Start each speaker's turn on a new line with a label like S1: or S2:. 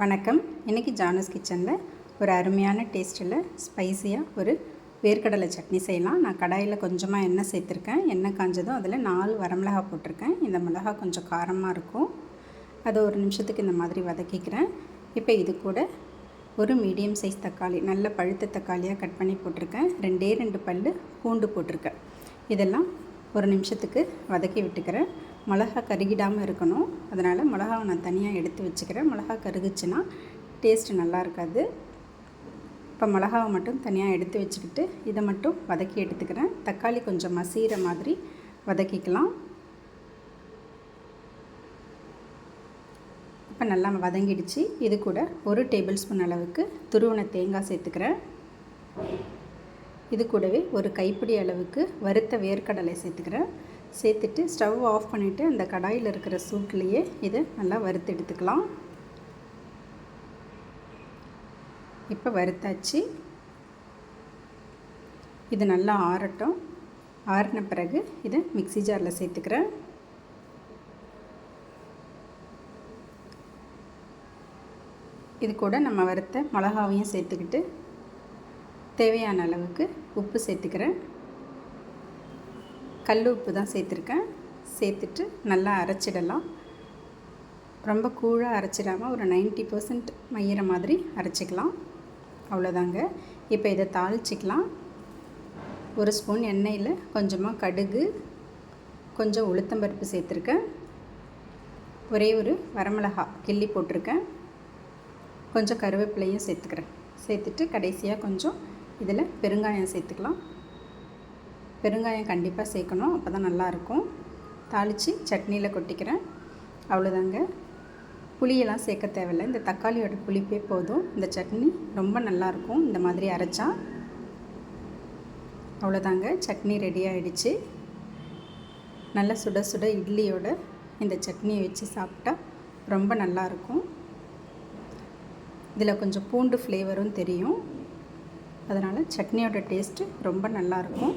S1: வணக்கம். இன்றைக்கி ஜானஸ் கிச்சனில் ஒரு அருமையான டேஸ்ட்டில் ஸ்பைஸியாக ஒரு வேர்க்கடலை சட்னி செய்யலாம். நான் கடாயில் கொஞ்சமாக எண்ணெய் சேர்த்துருக்கேன். எண்ணெய் காஞ்சதும் அதில் நாலு வரமிளகா போட்டிருக்கேன். இந்த மிளகா கொஞ்சம் காரமாக இருக்கும். அதை ஒரு நிமிஷத்துக்கு இந்த மாதிரி வதக்கிக்கிறேன். இப்போ இது கூட ஒரு மீடியம் சைஸ் தக்காளி நல்ல பழுத்த தக்காளியாக கட் பண்ணி போட்டிருக்கேன். ரெண்டே ரெண்டு பல் பூண்டு போட்டிருக்கேன். இதெல்லாம் ஒரு நிமிஷத்துக்கு வதக்கி விட்டுக்கிறேன். மிளகா கருகிடாமல் இருக்கணும். அதனால் மிளகாவை நான் தனியாக எடுத்து வச்சுக்கிறேன். மிளகா கருகுச்சுன்னா டேஸ்ட்டு நல்லா இருக்காது. இப்போ மிளகாவை மட்டும் தனியாக எடுத்து வச்சுக்கிட்டு இதை மட்டும் வதக்கி எடுத்துக்கிறேன். தக்காளி கொஞ்சம் மசீகிற மாதிரி வதக்கிக்கலாம். இப்போ நல்லா வதங்கிடுச்சு. இது கூட ஒரு டேபிள் ஸ்பூன் அளவுக்கு துருவன தேங்காய் சேர்த்துக்கிறேன். இது கூடவே ஒரு கைப்பிடி அளவுக்கு வறுத்த வேர்க்கடலை சேர்த்துக்கிறேன். சேர்த்துட்டு ஸ்டவ் ஆஃப் பண்ணிவிட்டு அந்த கடாயில் இருக்கிற சூட்லேயே இதை நல்லா வறுத்து எடுத்துக்கலாம். இப்போ வறுத்தாச்சு. இது நல்லா ஆறட்டும். ஆறின பிறகு இதை மிக்சி ஜாரில் சேர்த்துக்கிறேன். இது கூட நம்ம வறுத்த மிளகாவையும் சேர்த்துக்கிட்டு தேவையான அளவுக்கு உப்பு சேர்த்துக்கிறேன். கல் உப்பு தான் சேர்த்துருக்கேன். சேர்த்துட்டு நல்லா அரைச்சிடலாம். ரொம்ப கூழாக அரைச்சிடாமல் ஒரு நைன்ட்டி பர்சன்ட் மையிற மாதிரி அரைச்சிக்கலாம். அவ்வளோதாங்க. இப்போ இதை தாளிச்சிக்கலாம். ஒரு ஸ்பூன் எண்ணெயில் கொஞ்சமாக கடுகு கொஞ்சம் உளுத்தம்பருப்பு சேர்த்துருக்கேன். ஒரே ஒரு வரமிளகா கிள்ளி போட்டிருக்கேன். கொஞ்சம் கருவேப்பிலையும் சேர்த்துக்கிறேன். சேர்த்துட்டு கடைசியாக கொஞ்சம் இதில் பெருங்காயம் சேர்த்துக்கலாம். பெருங்காயம் கண்டிப்பாக சேர்க்கணும். அப்போ தான் நல்லாயிருக்கும். தாளித்து சட்னியில் கொட்டிக்கிறேன். அவ்வளோதாங்க புளியெல்லாம் சேர்க்க தேவையில்லை. இந்த தக்காளியோட புளிப்பே போதும். இந்த சட்னி ரொம்ப நல்லாயிருக்கும். இந்த மாதிரி அரைச்சா அவ்வளோதாங்க சட்னி ரெடி ஆகிடுச்சு நல்லா சுட சுட இட்லியோட இந்த சட்னியை வச்சு சாப்பிட்டா ரொம்ப நல்லாயிருக்கும். இதில் கொஞ்சம் பூண்டு ஃப்ளேவரும் தெரியும். அதனால் சட்னியோட டேஸ்ட்டு ரொம்ப நல்லாயிருக்கும்.